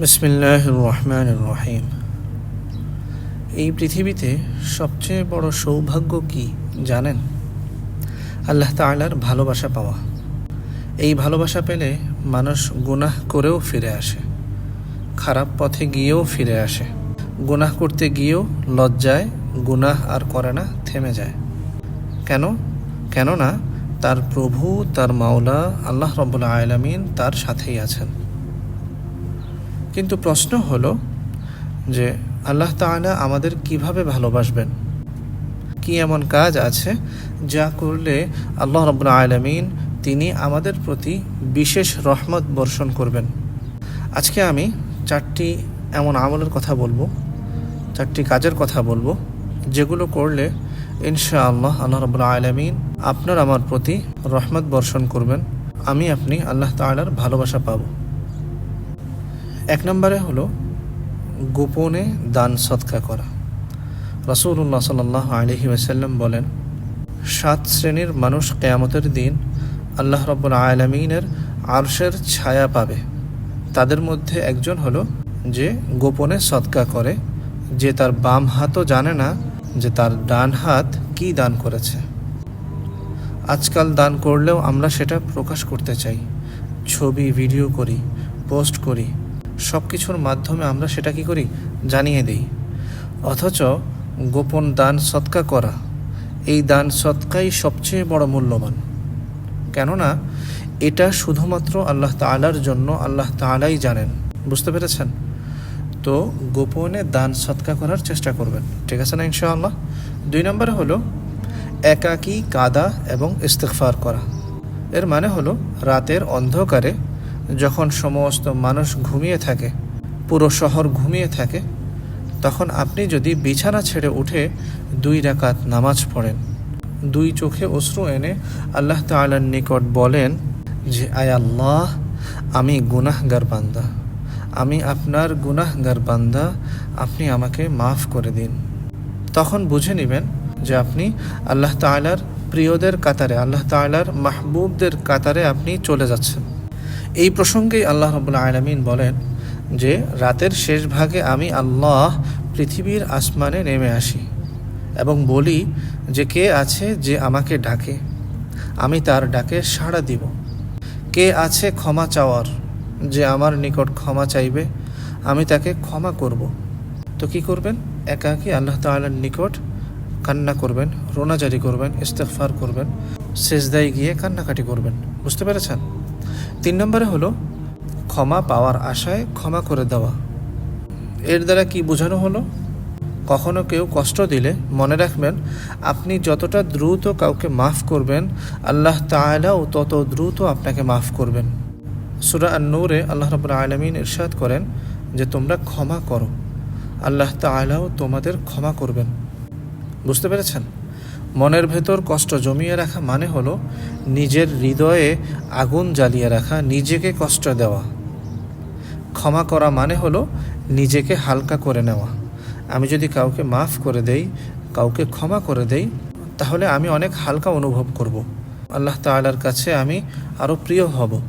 বিসমিল্লাহ রহমান রহিম। এই পৃথিবীতে সবচেয়ে বড় সৌভাগ্য কি জানেন? আল্লাহ তাআলার ভালোবাসা পাওয়া। এই ভালোবাসা পেলে মানুষ গুনাহ করেও ফিরে আসে, খারাপ পথে গিয়েও ফিরে আসে। গুনাহ করতে গিয়েও লজ্জায় গুনাহ আর করে না, থেমে যায়। কেন? কেননা তার প্রভু, তার মাওলা আল্লাহ রব্বুল আয়ালামিন তার সাথেই আছেন। কিন্তু প্রশ্ন হলো যে আল্লাহ তাআলা আমাদের কীভাবে ভালোবাসবেন? কি এমন কাজ আছে যা করলে আল্লাহ রব্বুল আয়ালামিন তিনি আমাদের প্রতি বিশেষ রহমত বর্ষণ করবেন? আজকে আমি চারটি এমন আমলের কথা বলব, চারটি কাজের কথা বলব, যেগুলো করলে ইনশাআল্লাহ আল্লাহ আল্লাহ রবুল্লা আলমিন আপনার আমার প্রতি রহমত বর্ষণ করবেন। আমি আপনি আল্লাহ তাআলার ভালোবাসা পাব। এক নম্বরে হলো গোপনে দান সৎকা করা। রসুল্লাহ সাল্লাহ আলহি ওয়াসাল্লাম বলেন, সাত শ্রেণির মানুষ কেয়ামতের দিন আল্লাহ রব্বুল আলমিনের আরশের ছায়া পাবে। তাদের মধ্যে একজন হলো যে গোপনে সৎকা করে, যে তার বাম হাতও জানে না যে তার ডান হাত কি দান করেছে। আজকাল দান করলেও আমরা সেটা প্রকাশ করতে চাই। ছবি, ভিডিও করি, পোস্ট করি সব কিছুর মাধ্যমে আমরা সেটা কি করি? জানিয়ে দিই। অথচ গোপন দান সৎকা করা, এই দান সৎকাই সবচেয়ে বড় মূল্যবান। কেননা, এটা শুধুমাত্র আল্লাহ তালার জন্য আল্লাহ তালাই জানেন। বুঝতে পেরেছেন? তো গোপনে দান সৎকা করার চেষ্টা করবেন। ঠিক আছে না ইনশাআল্লাহ? দুই নম্বরে হলো একাকী কাদা এবং ইস্তেকফার করা। এর মানে হলো রাতের অন্ধকারে যখন সমস্ত মানুষ ঘুমিয়ে থাকে, পুরো শহর ঘুমিয়ে থাকে, তখন আপনি যদি বিছানা ছেড়ে উঠে দুই রাকাত নামাজ পড়েন, দুই চোখে অশ্রু এনে আল্লাহ তালার নিকট বলেন যে, আয় আল্লাহ, আমি গুনাহগার বান্দা। আমি আপনার গুনাহগার বান্দা, আপনি আমাকে মাফ করে দিন। তখন বুঝে নেবেন যে, আপনি আল্লাহ তালার প্রিয়দের কাতারে, আল্লাহ তালার মাহবুবদের কাতারে আপনি চলে যাচ্ছেন। এই প্রসঙ্গেই আল্লাহ রবুল্লা আলমিন বলেন যে, রাতের শেষ ভাগে আমি আল্লাহ পৃথিবীর আসমানে নেমে আসি এবং বলি যে, কে আছে যে আমাকে ডাকে? আমি তার ডাকে সাড়া দিব। কে আছে ক্ষমা চাওয়ার যে আমার নিকট ক্ষমা চাইবে? আমি তাকে ক্ষমা করব। তো কি করবেন? একাকি আল্লাহ তাল্লার নিকট কান্না করবেন রোনাজারি করবেন ইস্তেফার করবেন শেষদায় গিয়ে কান্নাকাটি করবেন। বুঝতে পেরেছেন? তিন নম্বরে হলো, ক্ষমা পাওয়ার আশায় ক্ষমা করে দেওয়া। এর দ্বারা কি বোঝানো হলো? কখনো কেউ কষ্ট দিলে মনে রাখবেন, আপনি যতটা দ্রুত কাউকে মাফ করবেন, আল্লাহ তালাও তত দ্রুত আপনাকে মাফ করবেন। সুরা নূরে আল্লাহ রবুল আলমিন ইরশাদ করেন যে, তোমরা ক্ষমা করো। আল্লাহ তালাও তোমাদের ক্ষমা করবেন। বুঝতে পেরেছেন? মনের ভেতর কষ্ট জমিয়ে রাখা মানে হলো নিজের হৃদয়ে আগুন জ্বালিয়ে রাখা, নিজেকে কষ্ট দেওয়া। ক্ষমা করা মানে হলো নিজেকে হালকা করে নেওয়া। আমি যদি কাউকে মাফ করে দেই, কাউকে ক্ষমা করে দেই, তাহলে আমি অনেক হালকা অনুভব করব। আল্লাহ তালার কাছে আমি আরও প্রিয় হব।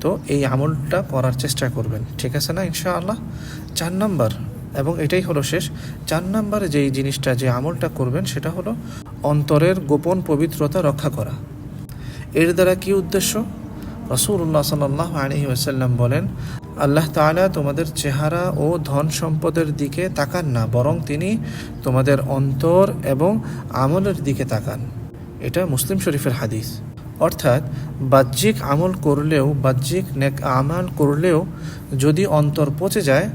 তো এই আমলটা করার চেষ্টা করবেন। ঠিক আছে না ইনশাআল্লাহ? চার নাম্বার। এবং এটাই হলো শেষ। চার নাম্বারে যেই জিনিসটা, যে আমলটা করবেন, সেটা হলো অন্তরের গোপন পবিত্রতা রক্ষা করা। এর দ্বারা কি উদ্দেশ্য? রসুল্লাহ সাল্লাহ আলহি ওয়াসাল্লাম বলেন, আল্লাহ তালা তোমাদের চেহারা ও ধন সম্পদের দিকে তাকান না, বরং তিনি তোমাদের অন্তর এবং আমলের দিকে তাকান। এটা মুসলিম শরীফের হাদিস। অর্থাৎ, বাহ্যিক আমল করলেও, বাহ্যিক নেক আমাল করলেও যদি অন্তর পচে যায়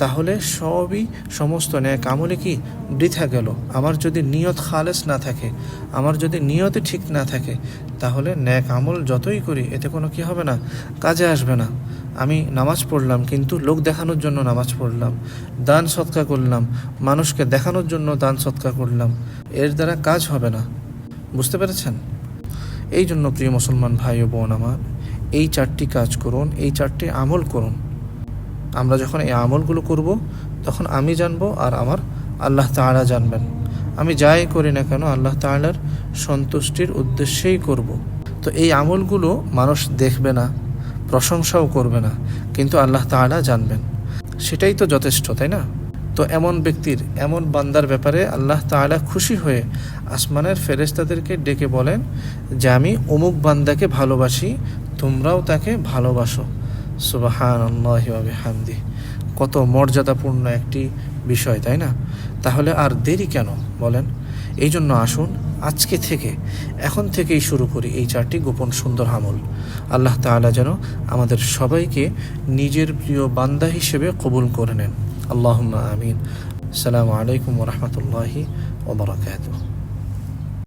তাহলে সবই সমস্ত ন্যাক। আমলে কি বৃথা গেল? আমার যদি নিয়ত খালেস না থাকে, আমার যদি নিয়ত ঠিক না থাকে, তাহলে ন্যাক আমল যতই করি, এতে কোনো কি হবে না? কাজে আসবে না। আমি নামাজ পড়লাম, কিন্তু লোক দেখানোর জন্য নামাজ পড়লাম, দান সৎকা করলাম, মানুষকে দেখানোর জন্য দান সৎকা করলাম, এর দ্বারা কাজ হবে না। বুঝতে পেরেছেন? এই জন্য প্রিয় মুসলমান ভাই ও বোন আমার, এই চারটি কাজ করুন, এই চারটি আমল করুন। আমরা যখন এই আমলগুলো করব, তখন আমি জানব আর আমার আল্লাহ তাআলা জানবেন। আমি যাই করি না কেন, আল্লাহ তাআলার সন্তুষ্টির উদ্দেশ্যেই করব। তো এই আমলগুলো মানুষ দেখবে না, প্রশংসাও করবে না, কিন্তু আল্লাহ তাআলা জানবেন। সেটাই তো যথেষ্ট, তাই না? তো এমন ব্যক্তির, এমন বান্দার ব্যাপারে আল্লাহ তাআলা খুশি হয়ে আসমানের ফেরেশতাদেরকে ডেকে বলেন যে, আমি অমুক বান্দাকে ভালোবাসি, তোমরাও তাকে ভালোবাসো। সুবাহান হামদি কত মর্যাদাপূর্ণ একটি বিষয়, তাই না? তাহলে আর দেরি কেন? বলেন। এই জন্য আসুন, আজকে থেকে, এখন থেকেই শুরু করি এই চারটি গোপন সুন্দর আমল। আল্লাহ তাআলা যেন আমাদের সবাইকে নিজের প্রিয় বান্দা হিসেবে কবুল করে নেন। আল্লাহ আমিন। সালামু আলাইকুম রহমতুল্লাহি ওবরাকাতুহ